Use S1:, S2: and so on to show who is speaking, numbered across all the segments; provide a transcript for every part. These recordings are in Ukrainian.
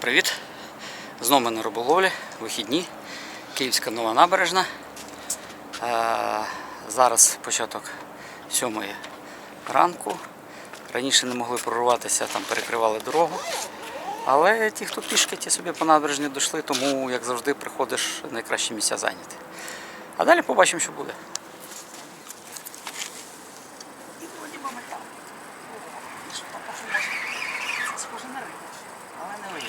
S1: Привіт! Знову ми на риболовлі, вихідні, Київська нова набережна. Е, Зараз початок сьомої ранку. Раніше не могли прорватися, там перекривали дорогу. Але ті, хто пішки, ті собі по набережні дійшли, тому, як завжди, приходиш найкращі місця зайняти. А далі побачимо, що буде. Схоже на рибу, але не вийде.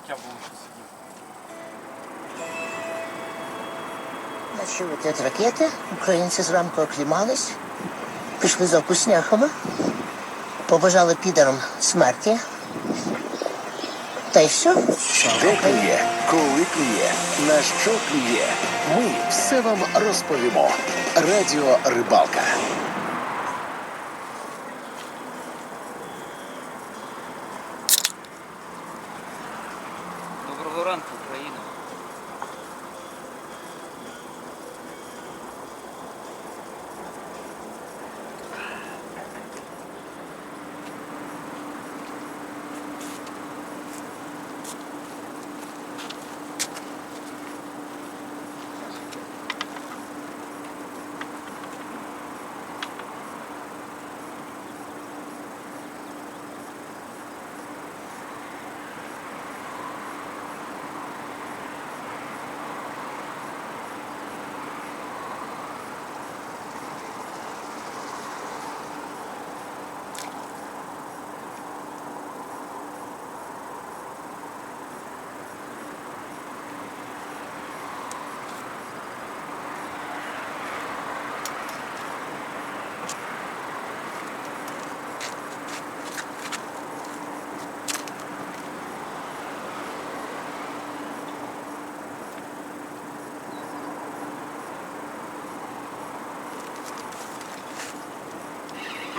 S1: відчуття було, що сидів.
S2: Начали летять ракети, українці зранку оклімались, пішли за вкусняхами, побажали підерам смерті. Та й все.
S3: Де клює, коли клює, на що клює, ми все вам розповімо. Радіо Рибалка.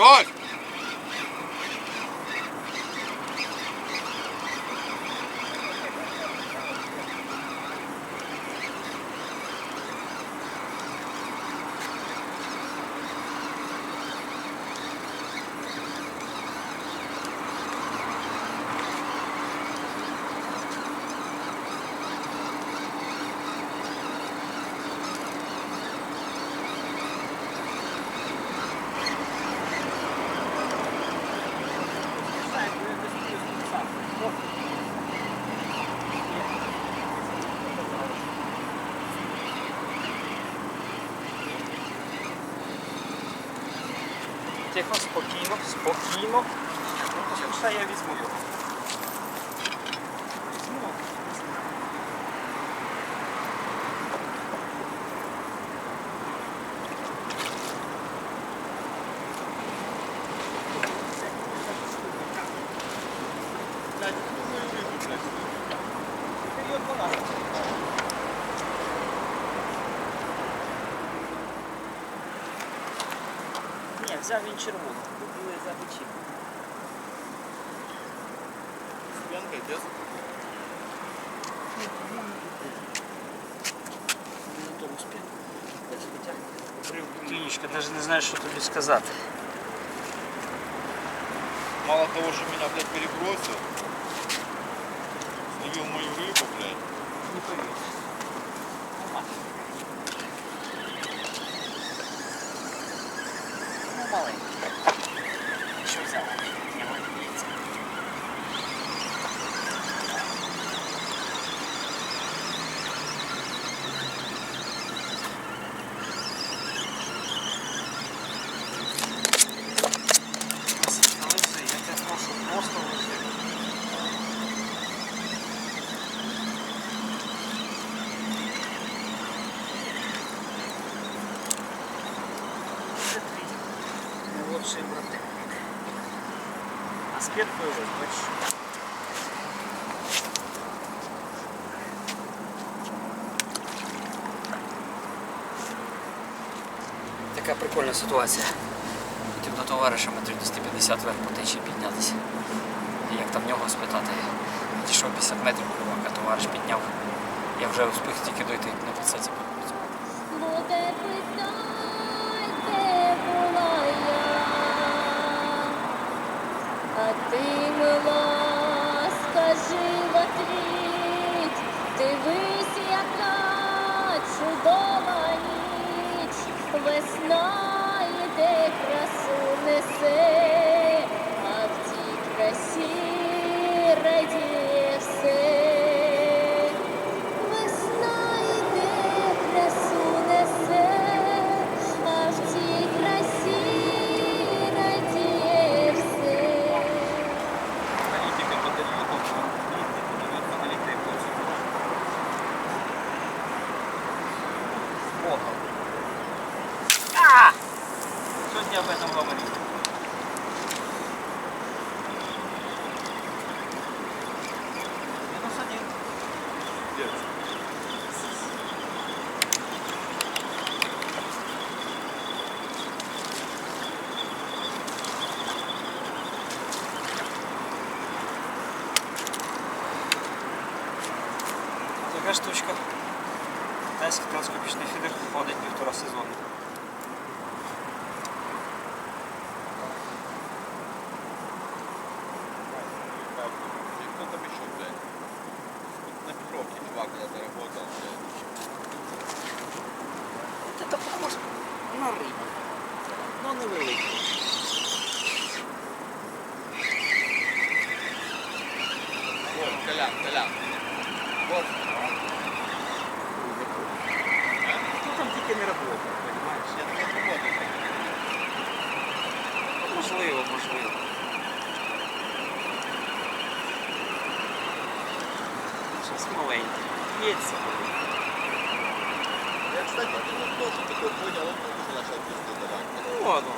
S1: Good.
S4: Uciekło
S1: um spokojno. No to się wstaje i mówią. Thank you. взяв він червону, купили за вечірку.
S4: Пьянка, идет?
S1: Клінічка, навіть не знаю, що тобі сказати.
S4: Мало того, что меня, блядь, перебросил, словил мою рыбу, блядь.
S1: Не повіриш. Ну, Кіркою ось бачиш. Така прикольна ситуація. Хотів до товариша метрів 250 вверх по течії піднятися. І Як там нього спитати? Дійшов 50 метрів а товариш підняв. Я вже успіх тільки дойти на підсаці
S5: ти мила, скажи в отвіт, дивись, яка чудова ніч, весна йде, красу несе,
S1: Сегодня об этом говорил. Минус один. Така штучка. Китайський телескопічний фідер ходить півтора сезону. Можливо, можливо. Щось маленьке. П'ється.
S4: Я, кстати, ну, тоже такой понял, он тоже начал пизду давать.
S1: Ну ладно.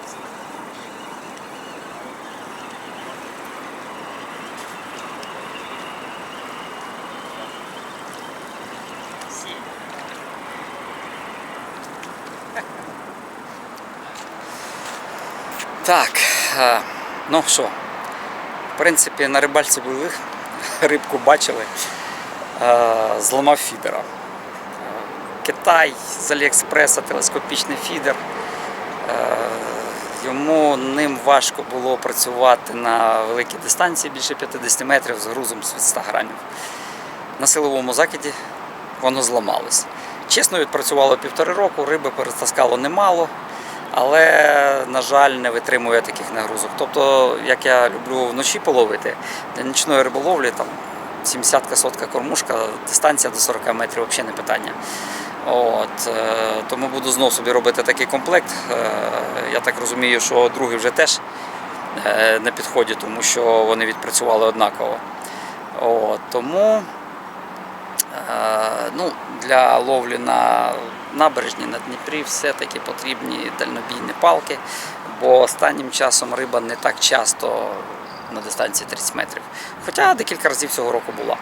S1: Сім. Так, ну що, в принципі, на рибальці були, рибку бачили, е, зламав фідера. Е, Китай з Аліекспреса, телескопічний фідер. Е, Йому ним важко було працювати на великій дистанції більше 50 метрів з грузом від 100 грамів. На силовому закиді воно зламалось. Чесно, відпрацювало півтори року, риби перетаскало немало, але, на жаль, не витримує таких нагрузок. Тобто, як я люблю вночі половити, для нічної риболовлі там 70-ка, сотка кормушка, дистанція до 40 метрів взагалі не питання. От, е, тому буду знов собі робити такий комплект. Е, Я так розумію, що другий вже теж е, на підході, тому що вони відпрацювали однаково. От, тому ну, для ловлі на набережні на Дніпрі все-таки потрібні дальнобійні палки, бо останнім часом риба не так часто на дистанції 30 метрів. Хоча декілька разів цього року була.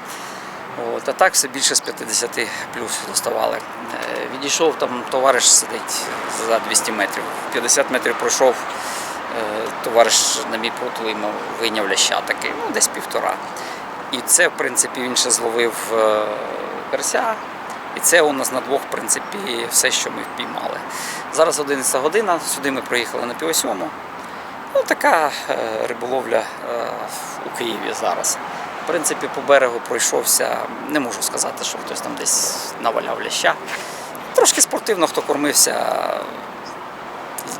S1: От, а так все більше з 50 плюс доставали. Е, Відійшов там товариш сидить за 200 метрів. 50 метрів пройшов, е, товариш на мій йому вийняв ляща такий, ну десь півтора. І це, в принципі, він ще зловив е, карася. І це у нас на двох, в принципі, все, що ми впіймали. Зараз 11 година, сюди ми приїхали на півосьому. Ну, така е, риболовля е, у Києві зараз. В принципі, по берегу пройшовся, не можу сказати, що хтось там десь наваляв ляща. Трошки спортивно, хто кормився.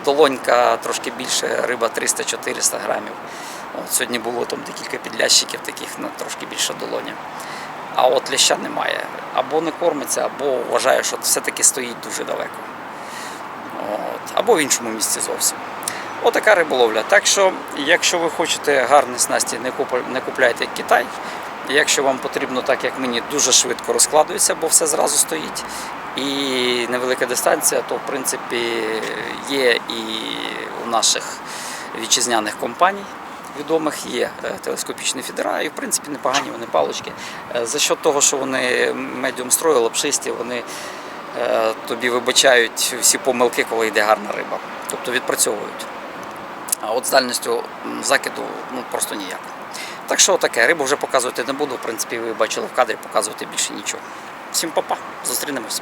S1: Долонька трошки більше, риба 300-400 грамів. От, сьогодні було там декілька підлящиків, таких ну, трошки більше долоні. А от ляща немає. Або не кормиться, або вважає, що все-таки стоїть дуже далеко. От. Або в іншому місці зовсім. Отака риболовля. Так що, якщо ви хочете гарні снасті, не купляйте Китай. Якщо вам потрібно, так як мені, дуже швидко розкладується, бо все зразу стоїть. І невелика дистанція, то в принципі є і у наших вітчизняних компаній. Відомих є е, телескопічні фідера, і в принципі непогані вони палички. Е, За счет того, що вони медіум строю, лапшисті, вони е, тобі вибачають всі помилки, коли йде гарна риба. Тобто відпрацьовують. А от з дальністю закиду ну, просто ніяк. Так що таке, рибу вже показувати не буду. В принципі, ви бачили в кадрі, показувати більше нічого. Всім па-па, зустрінемось.